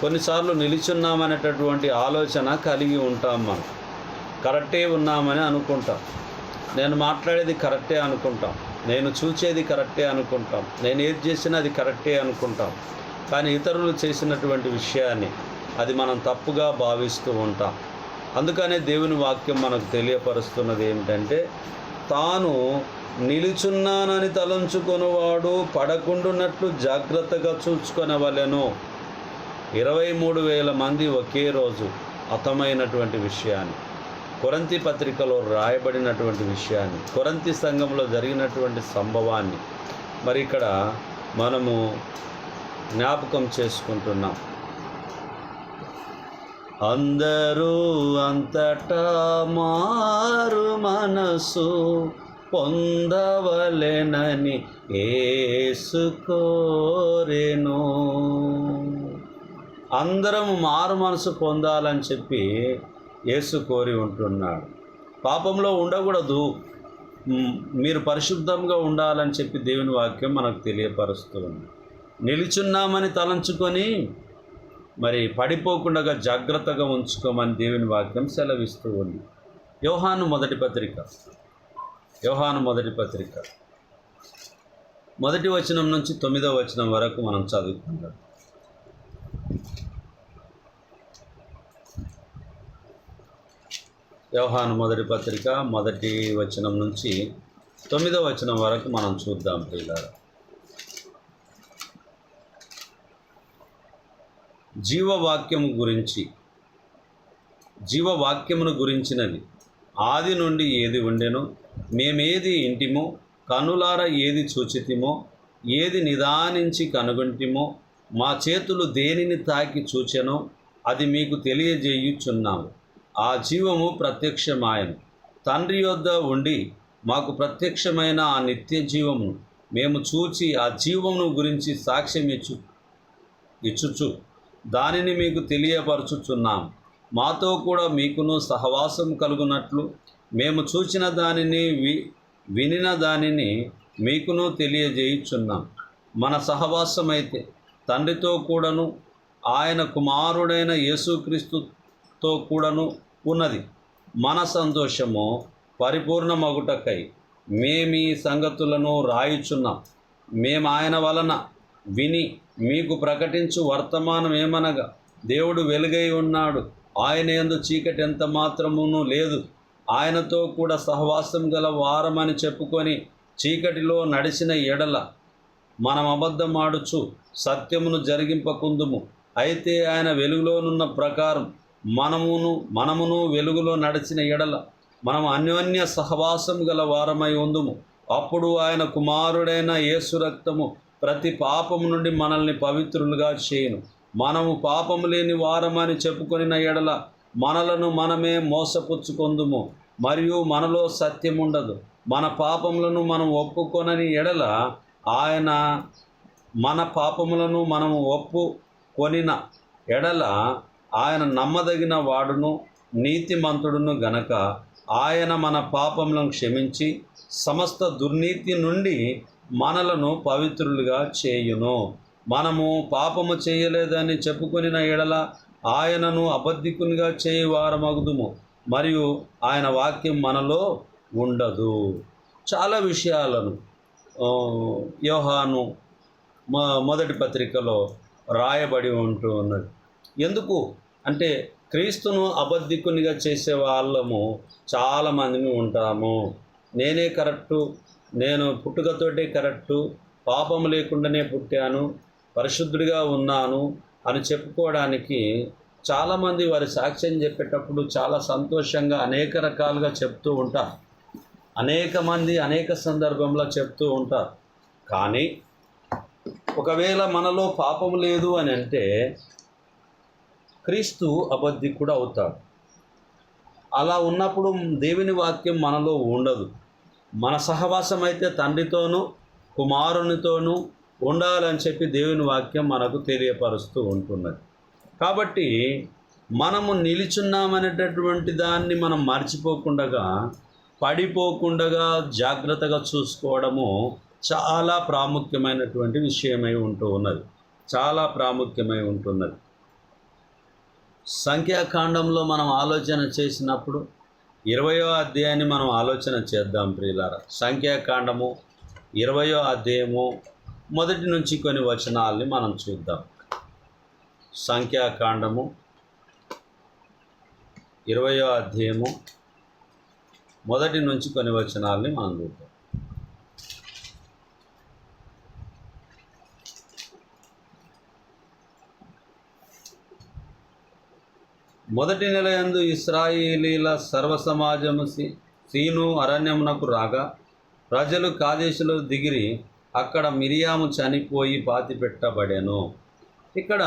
కొన్నిసార్లు నిలిచున్నామనేటటువంటి ఆలోచన కలిగి ఉంటాం మనం. కరెక్టే ఉన్నామని అనుకుంటాం. నేను మాట్లాడేది కరెక్టే అనుకుంటాం. నేను చూచేది కరెక్టే అనుకుంటాం. నేను ఏది చేసినా అది కరెక్టే అనుకుంటాం. కానీ ఇతరులు చేసినటువంటి విషయాన్ని అది మనం తప్పుగా భావిస్తూ ఉంటాం. అందుకనే దేవుని వాక్యం మనకు తెలియపరుస్తున్నది ఏమిటంటే తాను నిలుచున్నానని తలంచుకునేవాడు పడకుండున్నట్లు జాగ్రత్తగా చూసుకునేవలెను ఇరవై మూడు వేల మంది ఒకే రోజు హతమైనటువంటి విషయాన్ని కొరంతి పత్రికలో రాయబడినటువంటి విషయాన్ని కొరంతి సంఘంలో జరిగినటువంటి సంభవాన్ని మరి ఇక్కడ మనము జ్ఞాపకం చేసుకుంటున్నాం. అందరూ అంతటా మారు మనసు పొందవలెనని ఏసుకోరెను అందరం మారు మనసు పొందాలని చెప్పి యేసు కోరి ఉంటున్నాడు. పాపంలో ఉండకూడదు. మీరు పరిశుద్ధంగా ఉండాలని చెప్పి దేవుని వాక్యం మనకు తెలియపరుస్తుంది నిలుచున్నామని తలంచుకొని మరి పడిపోకుండా జాగ్రత్తగా ఉంచుకోమని దేవుని వాక్యం సెలవిస్తూ ఉంది. యోహాను మొదటి పత్రిక. యోహాను మొదటి పత్రిక. మొదటి వచనం నుంచి తొమ్మిదవ వచనం వరకు మనం చదువుకుందాం. వ్యవహాన మొదటి పత్రిక మొదటి వచనం నుంచి తొమ్మిదో వచనం వరకు మనం చూద్దాం ప్రియులారా. జీవవాక్యము గురించి జీవవాక్యమును గురించినది. ఆది నుండి ఏది ఉండెను? మేమేది ఇంటిమో? కనులార ఏది చూచితిమో? ఏది నిదానించి కనుగొంటిమో? మా చేతులు దేనిని తాకి చూచెనో? అది మీకు తెలియజేయుచున్నాము. ఆ జీవము ప్రత్యక్షమాయను. తండ్రి యొద్ద ఉండి మాకు ప్రత్యక్షమైన ఆ నిత్య జీవమును మేము చూచి ఆ జీవమును గురించి సాక్ష్యం ఇచ్చు ఇచ్చుచు. దానిని మీకు తెలియపరచుచున్నాం. మాతో కూడా మీకును సహవాసం కలుగునట్లు మేము చూచిన దానిని వి వినిన దానిని మీకును తెలియజేయుచున్నాం. మన సహవాసమైతే తండ్రితో కూడాను ఆయన కుమారుడైన యేసుక్రీస్తుతో కూడాను ఉన్నది. మన సంతోషము పరిపూర్ణమగుటకై మేమీ సంగతులను రాయుచున్నాం. మేము ఆయన వలన విని మీకు ప్రకటించు వర్తమానం ఏమనగా దేవుడు వెలుగై ఉన్నాడు. ఆయన ఎందు చీకటి ఎంత మాత్రమునూ లేదు. ఆయనతో కూడా సహవాసం గల వారమని చెప్పుకొని చీకటిలో నడిచిన ఎడల మనం అబద్ధమాడుచు సత్యమును జరిగింపకుందుము. అయితే ఆయన వెలుగులోనున్న ప్రకారం మనమును మనమును వెలుగులో నడిచిన ఎడల మనం అన్యోన్య సహవాసం గల వారమై ఉందుము. అప్పుడు ఆయన కుమారుడైన యేసు రక్తము ప్రతి పాపము నుండి మనల్ని పవిత్రులుగా చేయను. మనము పాపము లేని వారమని చెప్పుకొనిన ఎడల మనలను మనమే మోసపుచ్చుకొందుము. మరియు మనలో సత్యముండదు మన పాపములను మనం ఒప్పుకొనని ఎడల ఆయన మన పాపములను మనము ఒప్పు కొనిన ఎడల ఆయన నమ్మదగిన వాడును నీతిమంతుడును గనక ఆయన మన పాపములను క్షమించి సమస్త దుర్నీతి నుండి మనలను పవిత్రులుగా చేయును. మనము పాపము చేయలేదని చెప్పుకొనిన ఎడల ఆయనను అబద్ధికునిగా చేయవారమగుదుము మరియు ఆయన వాక్యం మనలో ఉండదు. చాలా విషయాలను యోహాను మొదటి పత్రికలో రాయబడి ఉంటూ ఉన్నది ఎందుకు? అంటే క్రీస్తును అబద్ధికునిగా చేసే వాళ్ళము చాలామందిని ఉంటాము. నేనే కరెక్టు నేను పుట్టుకతోటే కరెక్టు పాపం లేకుండానే పుట్టాను పరిశుద్ధుడిగా ఉన్నాను అని చెప్పుకోవడానికి చాలామంది వారి సాక్ష్యం చెప్పేటప్పుడు చాలా సంతోషంగా అనేక రకాలుగా చెప్తూ ఉంటారు. అనేక మంది అనేక సందర్భంలో చెప్తూ ఉంటారు. కానీ ఒకవేళ మనలో పాపం లేదు అని అంటే క్రీస్తు అబద్ధికుడు అవుతాడు. అలా ఉన్నప్పుడు దేవుని వాక్యం మనలో ఉండదు. మన సహవాసం అయితే తండ్రితోనూ కుమారునితోనూ ఉండాలని చెప్పి దేవుని వాక్యం మనకు తెలియపరుస్తూ ఉంటున్నది. కాబట్టి మనము నిలిచున్నామనేటటువంటి దాన్ని మనం మర్చిపోకుండా పడిపోకుండా జాగ్రత్తగా చూసుకోవడము చాలా ప్రాముఖ్యమైనటువంటి విషయమై ఉంటూ ఉన్నది. చాలా ప్రాముఖ్యమై ఉంటున్నది. సంఖ్యాకాండంలో మనం ఆలోచన చేసినప్పుడు ఇరవయో అధ్యాయాన్ని మనం ఆలోచన చేద్దాం ప్రియులార. సంఖ్యాకాండము ఇరవయో అధ్యాయము మొదటి నుంచి కొన్ని వచనాల్ని మనం చూద్దాం. సంఖ్యాకాండము ఇరవయో అధ్యాయము మొదటి నుంచి కొన్ని వచనాల్ని మనం చూద్దాం. మొదటి నెల యందు ఇస్రాయిలీల సర్వ సమాజము సీను అరణ్యమునకు రాగా ప్రజలు కాదేశులో దిగిరి అక్కడ మిరియాము చనిపోయి పాతి పెట్టబడెను. ఇక్కడ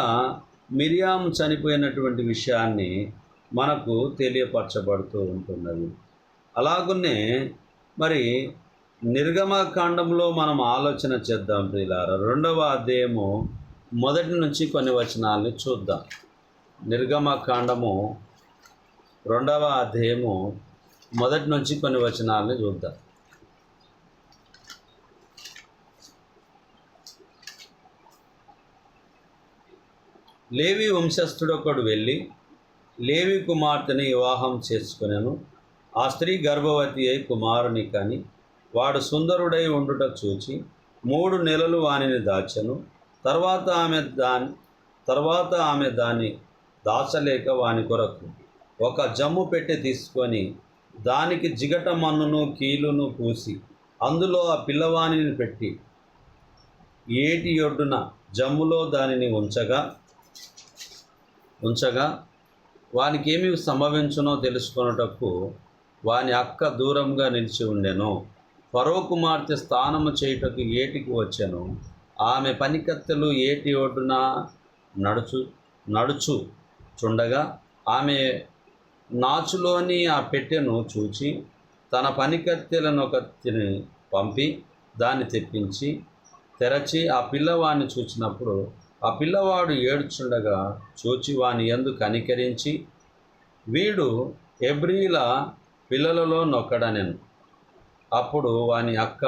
మిరియాము చనిపోయినటువంటి విషయాన్ని మనకు తెలియపరచబడుతూ ఉంటున్నది. అలాగునే మరి నిర్గమకాండంలో మనం ఆలోచన చేద్దాం ప్రియులారా. రెండవ అధ్యాయము మొదటి నుంచి కొన్ని వచనాల్ని చూద్దాం. నిర్గమకాండము రెండవ అధ్యాయము మొదటి నుంచి కొన్ని వచనాలను చూద్దాం. లేవి వంశస్థుడొకడు వెళ్ళి లేవి కుమార్తెని వివాహం చేసుకునేను. ఆ స్త్రీ గర్భవతి అయి కుమారుని కాని వాడు సుందరుడై ఉండుట చూచి మూడు నెలలు వానిని దాచను. తర్వాత ఆమె దాని తర్వాత ఆమె దాన్ని దాచలేక వాని కొరకు. ఒక జమ్ము పెట్టి తీసుకొని దానికి జిగట మన్నును కీలును పూసి అందులో ఆ పిల్లవాణిని పెట్టి ఏటి ఒడ్డున జమ్ములో దానిని ఉంచగా ఉంచగా వానికి ఏమి సంభవించునో తెలుసుకొనుటకు వాని అక్క దూరంగా నిలిచి ఉండెను. పరో కుమార్తె స్నానము చేయుటకు ఏటికి వచ్చెను. ఆమె పనికత్తెలు ఏటి ఒడ్డున నడుచు నడుచు చుండగా ఆమె నాచులోని ఆ పెట్టెను చూచి తన పనికత్తెలను ఒకతిని పంపి దాన్ని తెప్పించి తెరచి ఆ పిల్లవాడిని చూచినప్పుడు ఆ పిల్లవాడు ఏడుచుండగా చూచి వాని ఎందు కనికరించి వీడు ఎబ్రీల పిల్లలలో నొక్కడనెను. అప్పుడు వాని అక్క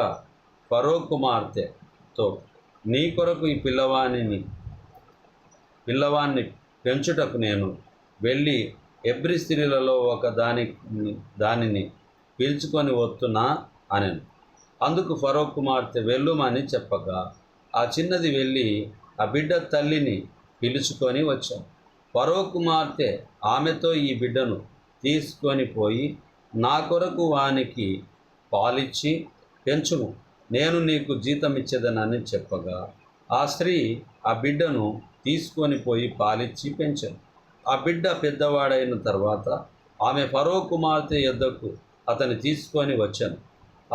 ఫరో కుమార్తెతో నీ కొరకు ఈ పిల్లవాణిని పిల్లవాణ్ణి పెంచుటకు నేను వెళ్ళి ఎబ్రి స్త్రీలలో ఒక దాని దానిని పిలుచుకొని వస్తున్నా అనెను. అందుకు ఫరో కుమార్తె వెళ్ళుమని చెప్పగా ఆ చిన్నది వెళ్ళి ఆ బిడ్డ తల్లిని పిలుచుకొని వచ్చాను ఫరో కుమార్తె ఆమెతో ఈ బిడ్డను తీసుకొని పోయి నా కొరకు వానికి పాలిచ్చి పెంచుము. నేను నీకు జీతం ఇచ్చేదనని చెప్పగా ఆ స్త్రీ ఆ బిడ్డను తీసుకొని పోయి పాలిచ్చి పెంచాను ఆ బిడ్డ పెద్దవాడైన తర్వాత ఆమె ఫరో కుమార్తె యొద్దకు అతని తీసుకొని వచ్చాను.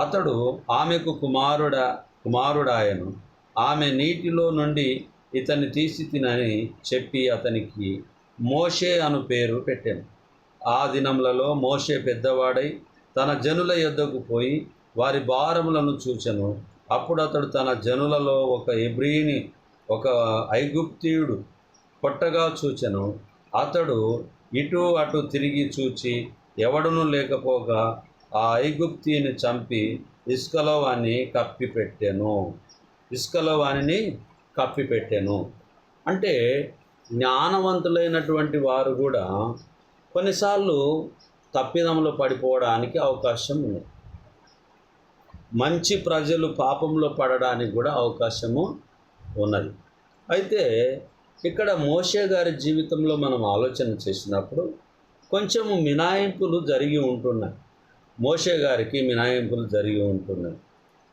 అతడు ఆమెకు కుమారుడ కుమారుడాయను. ఆమె నీటిలో నుండి ఇతన్ని తీసి తినని చెప్పి అతనికి మోషే అను పేరు పెట్టాను. ఆ దినములలో మోషే పెద్దవాడై తన జనుల యొద్దకు పోయి వారి భారములను చూచెను. అప్పుడు అతడు తన జనులలో ఒక ఎబ్రీని ఒక ఐగుప్తీయుడు కొట్టగా చూచెను. అతడు ఇటు అటు తిరిగి చూచి ఎవడునూ లేకపోగా ఆ ఐగుప్తిని చంపి ఇసుకలో వాణ్ణి కప్పిపెట్టెను. ఇసుకలో వానిని కప్పిపెట్టెను. అంటే జ్ఞానవంతులైనటువంటి వారు కూడా కొన్నిసార్లు తప్పిదంలో పడిపోవడానికి అవకాశం ఉంది. మంచి ప్రజలు పాపంలో పడడానికి కూడా అవకాశము ఉన్నది. అయితే ఇక్కడ మోషే గారి జీవితంలో మనం ఆలోచన చేసినప్పుడు కొంచెము మినాయింపులు జరిగి ఉంటున్నాయి. మోషే గారికి మినాయింపులు జరిగి ఉంటున్నాయి.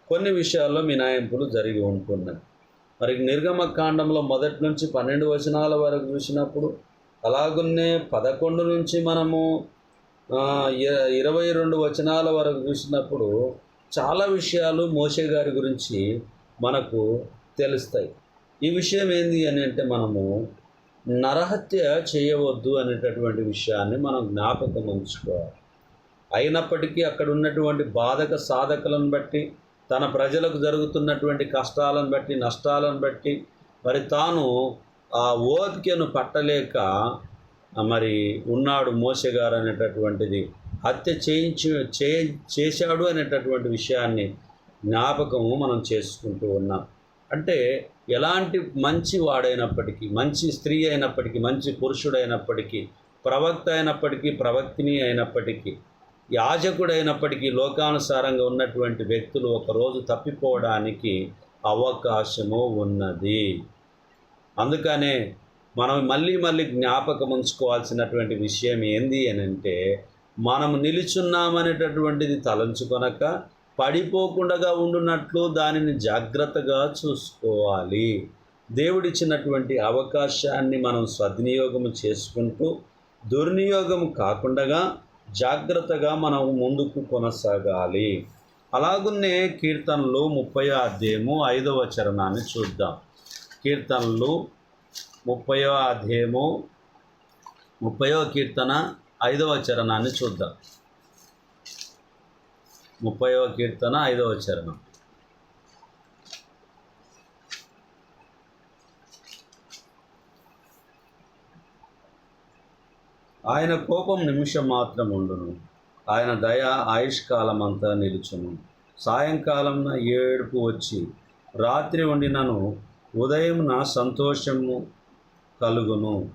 కొన్ని విషయాల్లో మినాయింపులు జరిగి ఉంటున్నాయి. మరి నిర్గమ కాండంలో మొదటి నుంచి పన్నెండు వచనాల వరకు చూసినప్పుడు అలాగున్నే పదకొండు నుంచి మనము ఇ- ఇరవై రెండు వచనాల వరకు చూసినప్పుడు చాలా విషయాలు మోషే గారి గురించి మనకు తెలుస్తాయి. ఈ విషయం ఏంది అని అంటే మనము నరహత్య చేయవద్దు అనేటటువంటి విషయాన్ని మనం జ్ఞాపకం ఉంచుకోవాలి. అయినప్పటికీ అక్కడ ఉన్నటువంటి బాధక సాధకులను బట్టి తన ప్రజలకు జరుగుతున్నటువంటి కష్టాలను బట్టి నష్టాలను బట్టి మరి తాను ఆ ఓపికను పట్టలేక మరి ఉన్నాడు మోసగారు అనేటటువంటిది హత్య చేయించి చే చేశాడు అనేటటువంటి విషయాన్ని జ్ఞాపకము మనం చేసుకుంటూ ఉన్నాం. అంటే ఎలాంటి మంచి వాడైనప్పటికీ మంచి స్త్రీ అయినప్పటికీ మంచి పురుషుడైనప్పటికీ ప్రవక్త అయినప్పటికీ ప్రవక్తిని అయినప్పటికీ యాజకుడైనప్పటికీ లోకానుసారంగా ఉన్నటువంటి వ్యక్తులు ఒకరోజు తప్పిపోవడానికి అవకాశము ఉన్నది. అందుకనే మనం మళ్ళీ మళ్ళీ జ్ఞాపకం ఉంచుకోవాల్సినటువంటి విషయం ఏంది అని అంటే మనం నిలుచున్నామనేటటువంటిది తలంచుకొనక పడిపోకుండా ఉండునట్లు దానిని జాగ్రత్తగా చూసుకోవాలి. దేవుడిచ్చినటువంటి అవకాశాన్ని మనం సద్వినియోగం చేసుకుంటూ దుర్నియోగం కాకుండా జాగ్రత్తగా మనం ముందుకు కొనసాగాలి. అలాగున్నే కీర్తనలు ముప్పై అధ్యాయము ఐదవ చరణాన్ని చూద్దాం. కీర్తనలు ముప్పయో అధ్యాయము ముప్పయో కీర్తన ఐదవ చరణాన్ని చూద్దాం. ముప్పైవ కీర్తన ఐదవ చరణం. ఆయన కోపం నిమిషం మాత్రం ఉండును. ఆయన దయ ఆయుష్కాలం అంతా నిలుచును. సాయంకాలంన ఏడుపు వచ్చి రాత్రి ఉండినను ఉదయం నా సంతోషము కలుగును.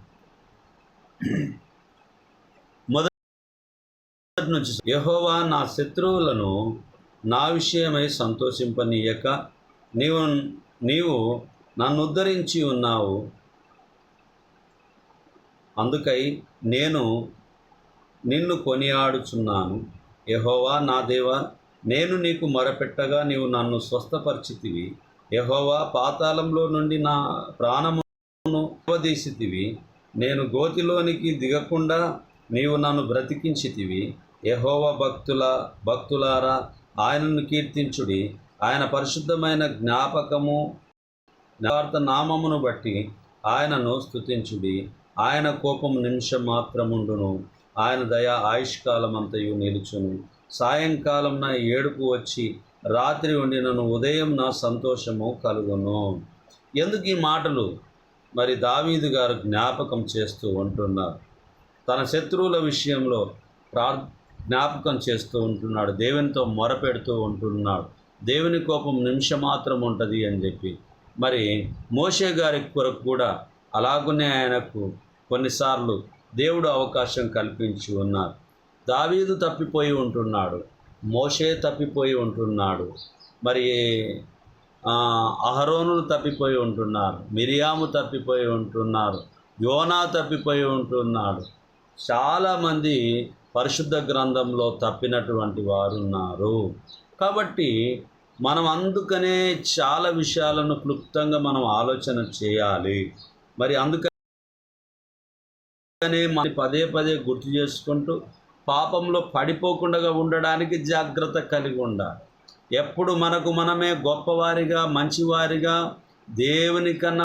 మొదటి నుంచి యహోవా నా శత్రువులను నా విషయమై సంతోషింపనీయక నీవు నీవు నన్ను ఉద్ధరించి ఉన్నావు. అందుకై నేను నిన్ను కొనియాడుచున్నాను. యహోవా నా దేవ నేను నీకు మొరపెట్టగా నీవు నన్ను స్వస్థపరిచితివి. యహోవా పాతాళంలో నుండి నా ప్రాణమును ఉపదేశితివి. నేను గోతిలోనికి దిగకుండా నీవు నన్ను బ్రతికించితివి. యహోవ భక్తుల భక్తులారా ఆయనను కీర్తించుడి. ఆయన పరిశుద్ధమైన జ్ఞాపకము జ్ఞాపార్థ నామమును బట్టి ఆయనను స్తుతించుడి. ఆయన కోపం నిమిషం మాత్రముండును. ఆయన దయ ఆయుష్కాలమంతయు నిలుచును. సాయంకాలం నా ఏడుపు వచ్చి రాత్రి ఉండినను ఉదయం నా సంతోషము కలుగును. ఎందుకు ఈ మాటలు? మరి దావీదు గారు జ్ఞాపకం చేస్తూ ఉంటున్నారు. తన శత్రువుల విషయంలో ప్రార్ జ్ఞాపకం చేస్తూ ఉంటున్నాడు. దేవునితో మొరపెడుతూ ఉంటున్నాడు. దేవుని కోపం నిమిషం మాత్రం ఉంటుంది అని చెప్పి. మరి మోషే గారి కొరకు కూడా అలాగునే ఆయనకు కొన్నిసార్లు దేవుడు అవకాశం కల్పించి ఉన్నారు. దావీదు తప్పిపోయి ఉంటున్నాడు. మోషే తప్పిపోయి ఉంటున్నాడు. మరి అహరోనులు తప్పిపోయి ఉంటున్నారు. మిరియాము తప్పిపోయి ఉంటున్నారు. యోనా తప్పిపోయి ఉంటున్నాడు. చాలామంది పరిశుద్ధ గ్రంథంలో తప్పినటువంటి వారు ఉన్నారు కాబట్టి మనం అందుకనే చాలా విషయాలను క్లుప్తంగా మనం ఆలోచన చేయాలి. మరి అందుకనే మన పదే పదే గుర్తు చేసుకుంటూ పాపంలో పడిపోకుండా ఉండడానికి జాగ్రత్త కలిగి ఉండాలి. ఎప్పుడు మనకు మనమే గొప్పవారిగా మంచివారిగా దేవుని కన్నా